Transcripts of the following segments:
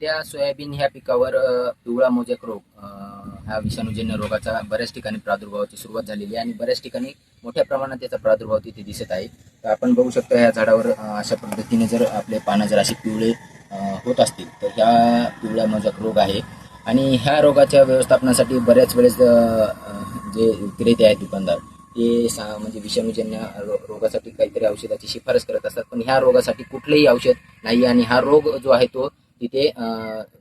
त्या सोयाबीन ह्या पिकावर पिवळा मोजॅक रोग हा विषाणूजन्य रोगाचा बऱ्याच ठिकाणी प्रादुर्भावाची सुरुवात झालेली आहे आणि बऱ्याच ठिकाणी मोठ्या प्रमाणात त्याचा प्रादुर्भाव तिथे दिसत आहे. तर आपण बघू शकतो ह्या झाडावर अशा पद्धतीने जर आपले पानं जर असे पिवळे होत असतील तर ह्या पिवळा मोजॅक रोग आहे. आणि ह्या रोगाच्या व्यवस्थापनासाठी बऱ्याच वेळेस जे विक्रेते आहेत दुकानदार ते सा म्हणजे विषाणूजन्य रो- रोगासाठी काहीतरी औषधाची शिफारस करत असतात. पण ह्या रोगासाठी कुठलंही औषध नाही आणि हा रोग जो आहे तो तिथे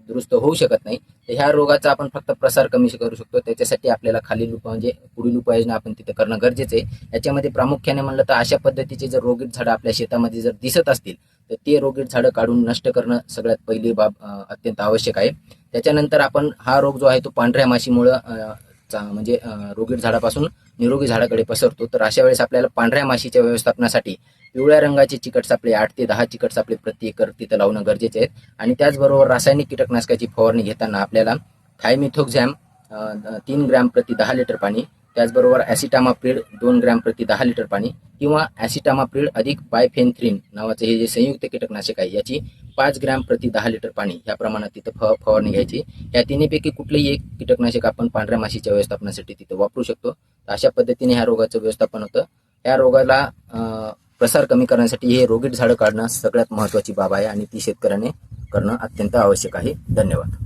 दुरुस्त होऊ शकत नाही. तर ह्या रोगाचा आपण फक्त प्रसार कमी करू शकतो. त्याच्यासाठी आपल्याला खालील उपाय म्हणजे पुढील उपाययोजना आपण तिथे करणं गरजेचं आहे. याच्यामध्ये प्रामुख्याने म्हणलं तर अशा पद्धतीचे जर रोगीट झाडं आपल्या शेतामध्ये जर दिसत असतील तर ते रोगीट झाडं काढून नष्ट करणं सगळ्यात पहिली बाब अत्यंत आवश्यक आहे. त्याच्यानंतर आपण हा रोग जो आहे तो पांढऱ्या माशीमुळं चा- म्हणजे रोगीट झाडापासून निरोगी झाडाकडे पसरतो. तर अशा वेळेस आपल्याला पांढऱ्या माशीच्या व्यवस्थापनासाठी पिवळ्या रंगाचे चिकट सापळे आठ ते दहा चिकट सापळे प्रति एकर तिथं लावणं गरजेचे आहे. आणि त्याचबरोबर रासायनिक कीटकनाशकाची फवारणी घेताना आपल्याला थायमिथोक्झॅम तीन ग्रॅम प्रति दहा लिटर पाणी त्याचबरोबर ॲसिटामाप्रिड दोन ग्रॅम प्रति दहा लिटर पाणी किंवा ॲसिटामाप्रिड अधिक बायफेनथ्रिन नावाचं हे जे संयुक्त कीटकनाशक आहे याची पाच ग्रॅम प्रति दहा लिटर पाणी ह्या प्रमाणात तिथं फ फवारणी घ्यायची. या तिन्हीपैकी कुठलंही एक कीटकनाशक आपण पांढऱ्या माशीच्या व्यवस्थापनासाठी तिथं वापरू शकतो. अशा पद्धतीने ह्या रोगाचं व्यवस्थापन होतं. या रोगाला प्रसार कमी करण्यासाठी हे रोगीट झाडं काढणं सगळ्यात महत्त्वाची बाब आहे आणि ती शेतकऱ्याने करणं अत्यंत आवश्यक आहे. धन्यवाद.